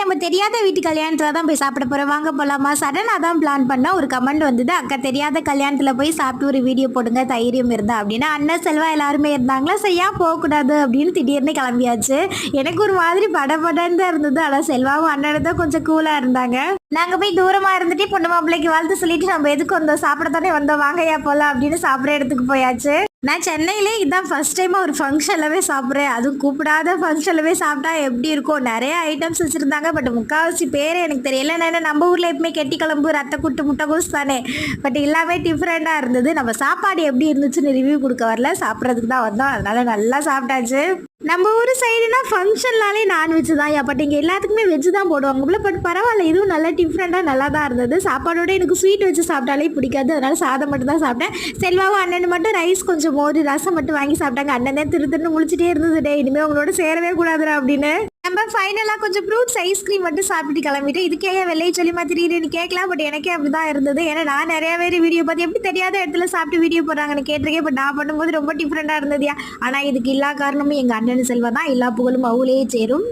நம்ம தெரியாத வீட்டு கல்யாணத்தில் தான் போய் சாப்பிட போகிறோம் வாங்க போகலாமா சடனாக தான் பிளான் பண்ணால் ஒரு கமெண்ட் வந்தது. அக்கா தெரியாத கல்யாணத்தில் போய் சாப்பிட்டு ஒரு வீடியோ போடுங்க தைரியம் இருந்தா அப்படின்னா அண்ணன் செல்வா எல்லாருமே இருந்தாங்களா? சரியா போகக்கூடாது அப்படின்னு திடீர்னு கிளம்பியாச்சு. எனக்கு ஒரு மாதிரி படபடன்னு தான் இருந்தது. ஆனால் செல்வாவும் அண்ணனும் தான் கொஞ்சம் கூலாக இருந்தாங்க. நாங்கள் போய் தூரமாக இருந்துட்டு பொண்ணு மாப்பிள்ளைக்கு வாழ்த்து சொல்லிட்டு நம்ம எதுக்கு வந்தோம்? சாப்பிட தானே வந்தோம் வாங்கையா போலாம் அப்படின்னு சாப்பிட்ற இடத்துக்கு போயாச்சு. நான் சென்னையிலே இதான் ஃபர்ஸ்ட் டைமாக ஒரு ஃபங்க்ஷன்லவே சாப்பிட்றேன். அதுவும் கூப்பிடாத ஃபங்க்ஷன்லவே சாப்பிட்டா எப்படி இருக்கும்? நிறைய ஐட்டம்ஸ் வச்சுருந்தாங்க. பட் முக்கால்வாசி பேர் எனக்கு தெரியல. நான் நம்ம ஊரில் எப்பவுமே கெட்டி கிளம்பு ரத்த குட்டு முட்டைகோஸ் தானே. பட் எல்லாமே டிஃப்ரெண்ட்டாக இருந்தது. நம்ம சாப்பாடு எப்படி இருந்துச்சுன்னு ரிவ்யூ கொடுக்க வரல. சாப்பிட்றதுக்கு தான் வந்தோம். அதனால நல்லா சாப்பிட்டாச்சு. நம்ம ஊர் சைடுனா ஃபங்க்ஷன்னாலே நான்வெஜ் தான். பட் இங்கே எல்லாத்துக்குமே வெஜ் தான் போடுவாங்க. போல பட் பரவாயில்ல இதுவும் நல்லா டிஃப்ரெண்ட்டாக நல்லா தான் இருந்தது. சாப்பாடோட எனக்கு ஸ்வீட் வச்சு சாப்பிட்டாலே பிடிக்காது. அதனால சாதம் மட்டும் தான் சாப்பிட்டேன். செல்வாவும் அண்ணன் மட்டும் ரைஸ் கொஞ்சம் மோர் ரசம் மட்டும் வாங்கி சாப்பிட்டாங்க. அண்ணன் தான் திரு திருன்னு முழிச்சிட்டே இருந்தது. டே இனிமேல் உங்களோட சேரவே கூடாதுடா அப்படின்னு. நம்ம ஃபைனலாக கொஞ்சம் ஃப்ரூட்ஸ் ஐஸ்கிரீம் மட்டும் சாப்பிட்டு கிளம்பிட்டு இதுக்கே ஏன் வெள்ளையை சொல்லி மாத்திரீன்னு கேட்கலாம் பட் எனக்கே அப்படி தான் இருந்தது. ஏன்னா நான் நிறைய பேர் வீடியோ பார்த்து எப்படி தெரியாத இடத்துல சாப்பிட்டு வீடியோ போடுறாங்கன்னு கேட்டிருக்கேன் பட் நான் பண்ணும்போது ரொம்ப டிஃப்ரெண்ட்டாக இருந்ததுயா ஆனால் இதுக்கு எல்லா காரணமும் எங்கள் அண்ணன் செல்வா தான். எல்லா புகழும் அவளே சேரும்.